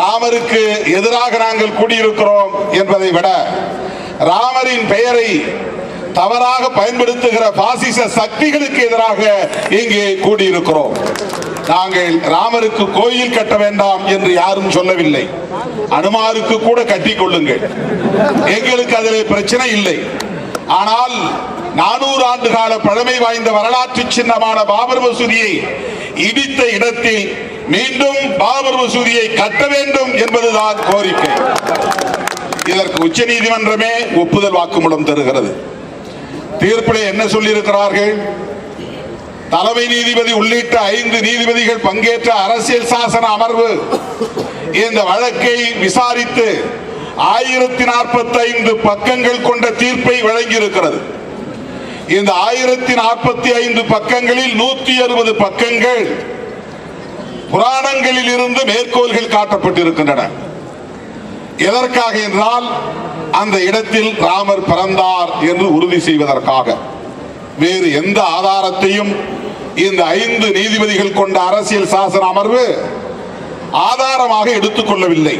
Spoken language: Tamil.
ராமருக்கு எதிராக நாங்கள் கூடியிருக்கிறோம் என்பதை விட ராமரின் பெயரை தவறாக பயன்படுத்துகிற பாசிச சக்திகளுக்கு எதிராக இங்கே கூடியிருக்கிறோம். நாங்கள் ராமருக்கு கோயில் கட்ட வேண்டாம் என்று யாரும் சொல்லவில்லை. அனுமாருக்கு கூட கட்டி கொள்ளுங்கள். எங்களுக்கு அதில் பிரச்சனை இல்லை. ஆனால் நானூறு ஆண்டு கால பழமை வாய்ந்த வரலாற்று சின்னமான பாபர் மசூதியை இடித்த இடத்தில் மீண்டும் பாபர் மசூதியை கட்ட வேண்டும் என்பதுதான் கோரிக்கை. இதற்கு உச்ச நீதிமன்றமே ஒப்புதல் வாக்குமூலம் தருகிறது. தீர்ப்பிலே என்ன சொல்லியிருக்கிறார்கள்? தலைமை நீதிபதி உள்ளிட்ட ஐந்து நீதிபதிகள் பங்கேற்ற அரசியல் சாசன அமர்வு இந்த வழக்கை விசாரித்து ஆயிரத்தி நாற்பத்தி ஐந்து பக்கங்கள் கொண்ட தீர்ப்பை வழங்கியிருக்கிறது. இந்த ஆயிரத்தி நாற்பத்தி ஐந்து பக்கங்களில் நூத்தி அறுபது பக்கங்கள் புராணங்களில் இருந்து மேற்கோள்கள் காட்டப்பட்டிருக்கின்றன. எதற்காக என்றால் அந்த இடத்தில் ராமர் பிறந்தார் என்று உறுதி செய்வதற்காக. வேறு எந்த ஆதாரத்தையும் இந்த ஐந்து நீதிபதிகள் கொண்ட அரசியல் சாசன அமர்வு ஆதாரமாக எடுத்துக்கொள்ளவில்லை.